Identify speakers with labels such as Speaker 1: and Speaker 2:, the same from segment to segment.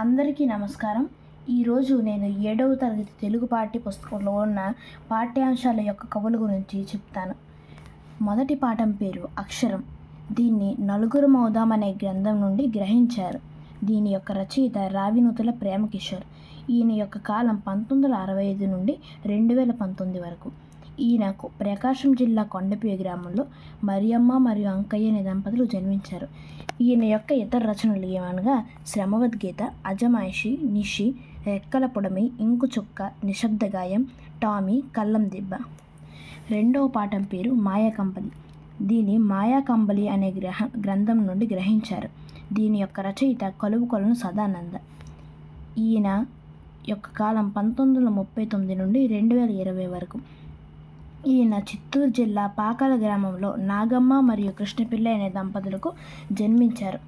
Speaker 1: అందరికీ నమస్కారం. ఈరోజు నేను ఏడవ తరగతి తెలుగు పాఠ్య పుస్తకంలో ఉన్న పాఠ్యాంశాల యొక్క కవుల గురించి చెప్తాను. మొదటి పాఠం పేరు అక్షరం. దీన్ని నలుగురు మౌదాం అనే గ్రంథం నుండి గ్రహించారు. దీని యొక్క రచయిత రావినూతుల ప్రేమకిషోర్. ఈయన యొక్క కాలం పంతొమ్మిది వందల అరవై ఐదు నుండి రెండు వేల పంతొమ్మిది వరకు. ఈయనకు ప్రకాశం జిల్లా కొండపి గ్రామంలో మరియమ్మ మరియు అంకయ్య అనే దంపతులు జన్మించారు. ఈయన యొక్క ఇతర రచనలు ఏమనగా శ్రమవద్గీత అజమాయిషి నిషి రెక్కల పొడమి ఇంకు చుక్క నిశ్శబ్ద గాయం టామీ కల్లం దిబ్బ. రెండవ పాఠం పేరు మాయాకంబలి. దీని మాయాకంబలి అనే గ్రహ గ్రంథం నుండి గ్రహించారు. దీని యొక్క రచయిత కలువు కొలను సదానంద. ఈయన యొక్క కాలం పంతొమ్మిది వందల ముప్పై తొమ్మిది నుండి రెండు వేల ఇరవై వరకు ఈయన చిత్తూరు జిల్లా పాకాల గ్రామంలో నాగమ్మ మరియు కృష్ణపిల్ల అనే దంపతులకు జన్మించారు.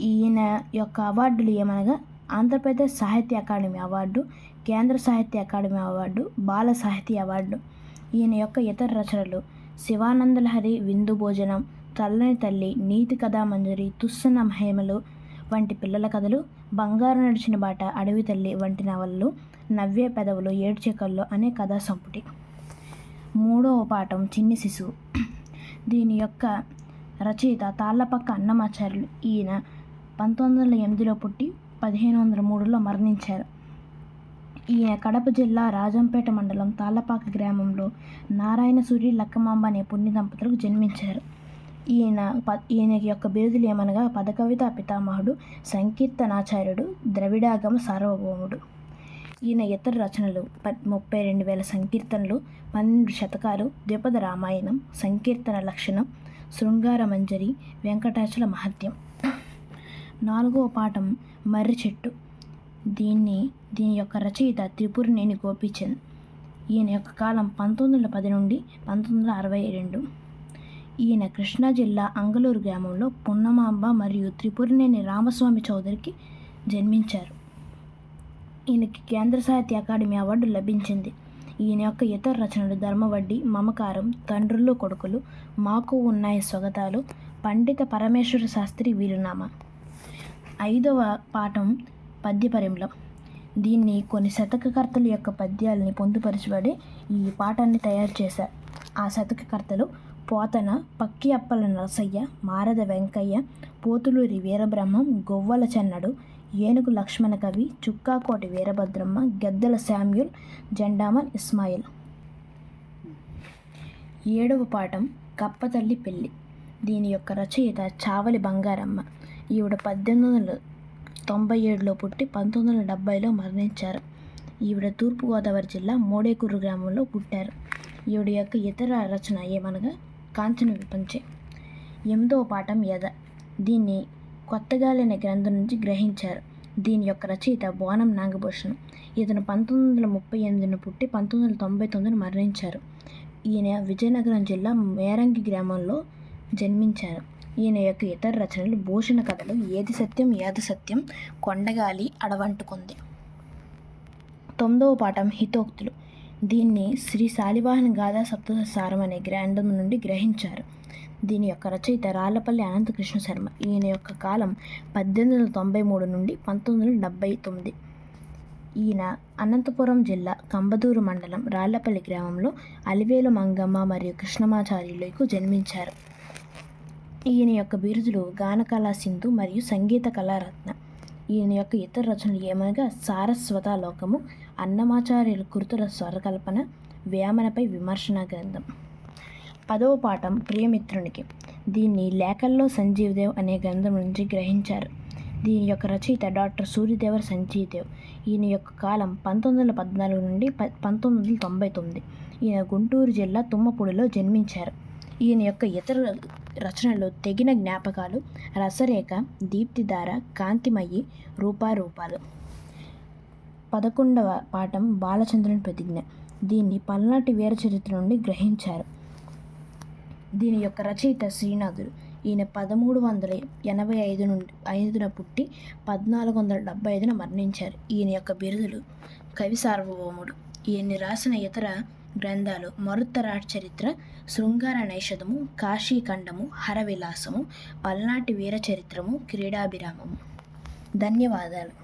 Speaker 1: ఈయన యొక్క అవార్డులు ఏమనగా ఆంధ్రప్రదేశ్ సాహిత్య అకాడమీ అవార్డు కేంద్ర సాహిత్య అకాడమీ అవార్డు బాల సాహితీ అవార్డు ఈయన యొక్క ఇతర రచనలు శివానందలహరి విందు భోజనం చల్లని తల్లి నీతి కథా మంజరి తుస్సన మహిమలు వంటి పిల్లల కథలు బంగారు నడిచిన బాట అడవి తల్లి వంటి నవలలు నవ్వే పెదవులు ఏడ్చే అనే కథా సంపుటి. మూడవ పాఠం చిన్ని శిశువు. దీని యొక్క రచయిత తాళ్ళపక్క అన్నమాచార్యులు. ఈయన పంతొమ్మిది వందల ఎనిమిదిలో పుట్టి పదిహేను వందల మూడులో మరణించారు. ఈయన కడప జిల్లా రాజంపేట మండలం తాళ్ళపాక గ్రామంలో నారాయణ సూర్య లక్కమాంబ అనే పుణ్య దంపతులకు జన్మించారు. ఈయన ప ఈయన యొక్క బిరుదులు ఏమనగా పదకవిత పితామహుడు సంకీర్తనాచార్యుడు ద్రవిడాగమ సార్వభౌముడు. ఈయన ఇతర రచనలు ప ముప్పై రెండు వేల సంకీర్తనలు పన్నెండు శతకాలు ద్విపద రామాయణం సంకీర్తన లక్షణం శృంగార మంజరి వెంకటాచల మహత్యం. నాలుగవ పాఠం మర్రి చెట్టు. దీన్ని దీని యొక్క రచయిత త్రిపురనేని గోపీచంద్. ఈయన యొక్క కాలం పంతొమ్మిది వందల పది నుండి పంతొమ్మిది వందల అరవై రెండు. ఈయన కృష్ణా జిల్లా అంగలూరు గ్రామంలో పున్నమాంబ మరియు త్రిపురనేని రామస్వామి చౌదరికి జన్మించారు. ఈయనకి కేంద్ర సాహిత్య అకాడమీ అవార్డు లభించింది. ఈయన యొక్క ఇతర రచనలు ధర్మవడ్డి మమకారం తండ్రులు కొడుకులు మాకు ఉన్నాయి స్వగతాలు పండిత పరమేశ్వర శాస్త్రి వీలునామా. ఐదవ పాఠం పద్య పరిమళం. దీన్ని కొన్ని శతకకర్తల యొక్క పద్యాలని పొందుపరచబడి ఈ పాఠాన్ని తయారు చేశారు. ఆ శతకకర్తలు పోతన పక్కి అప్పల నరసయ్య మారద వెంకయ్య పోతులూరి వీరబ్రహ్మం గొవ్వల చెన్నడు ఏనుగు లక్ష్మణ కవి చుక్కాకోటి వీరభద్రమ్మ గద్దెల శామ్యుల్ జెండామన్ ఇస్మాయిల్. ఏడవ పాఠం కప్పతల్లి పెళ్ళి. దీని యొక్క రచయిత చావలి బంగారమ్మ. ఈవిడ పద్దెనిమిది వందల తొంభై ఏడులో పుట్టి పంతొమ్మిది వందల డెబ్బైలో మరణించారు. ఈవిడ తూర్పుగోదావరి జిల్లా మోడేకూరు గ్రామంలో పుట్టారు. ఈవిడ యొక్క ఇతర రచన ఏమనగా కాంచన విపంచే. ఎనిమిదవ పాఠం యద. దీన్ని కొత్తగాలి అనే గ్రంథం నుంచి గ్రహించారు. దీని యొక్క రచయిత బోనం నాగభూషణం. ఇతను పంతొమ్మిది వందల ముప్పై ఎనిమిదిన పుట్టి పంతొమ్మిది వందల తొంభై తొమ్మిదిన మరణించారు. ఈయన విజయనగరం జిల్లా మేరంగి గ్రామంలో జన్మించారు. ఈయన యొక్క ఇతర రచనలు భూషణ కథలు ఏది సత్యం ఏది సత్యం కొండగాలి అడవంటుకుంది. తొమ్మిదవ పాఠం హితోక్తులు. దీన్ని శ్రీ శాలివాహన గాథా సప్తసారం అనే గ్రంథం నుండి గ్రహించారు. దీని యొక్క రచయిత రాళ్ళపల్లి అనంతకృష్ణ శర్మ. ఈయన యొక్క కాలం పద్దెనిమిది వందల తొంభై మూడు నుండి పంతొమ్మిది వందల డెబ్బై తొమ్మిది. ఈయన అనంతపురం జిల్లా కంబదూరు మండలం రాళ్ళపల్లి గ్రామంలో అలివేలు మంగమ్మ మరియు కృష్ణమాచార్యులకు జన్మించారు. ఈయన యొక్క బిరుదులు గానకళా సింధు మరియు సంగీత కళారత్న. ఈయన యొక్క ఇతర రచనలు ఏమనగా సారస్వత లోకము అన్నమాచార్యుల కృతుల స్వరకల్పన వేమనపై విమర్శన గ్రంథం. పదవ పాఠం ప్రియమిత్రునికి. దీన్ని లేఖల్లో సంజీవదేవ్ అనే గ్రంథం నుంచి గ్రహించారు. దీని యొక్క రచయిత డాక్టర్ సూర్యదేవర సంజీవదేవ్. ఈయన యొక్క కాలం పంతొమ్మిది వందల పద్నాలుగు నుండి ప పంతొమ్మిది వందల తొంభై తొమ్మిది. ఈయన గుంటూరు జిల్లా తుమ్మపూడిలో జన్మించారు. ఈయన యొక్క ఇతర రచనలు తెగిన జ్ఞాపకాలు రసరేఖ దీప్తిధార కాంతిమయి రూపారూపాలు. పదకొండవ పాఠం బాలచంద్రుని ప్రతిజ్ఞ. దీన్ని పల్నాటి వీర చరిత్ర నుండి గ్రహించారు. దీని యొక్క రచయిత శ్రీనాథుడు. ఈయన పదమూడు వందల ఎనభై ఐదు నుండి ఐదున పుట్టి పద్నాలుగు వందల డెబ్బై ఐదున మరణించారు. ఈయన యొక్క బిరుదులు కవి సార్వభౌముడు. ఈయన్ని రాసిన ఇతర గ్రంథాలు మరుత్తరాట్ చరిత్ర శృంగార నైషధము కాశీఖండము హరవిలాసము పల్నాటి వీర చరిత్రము క్రీడాభిరామము. ధన్యవాదాలు.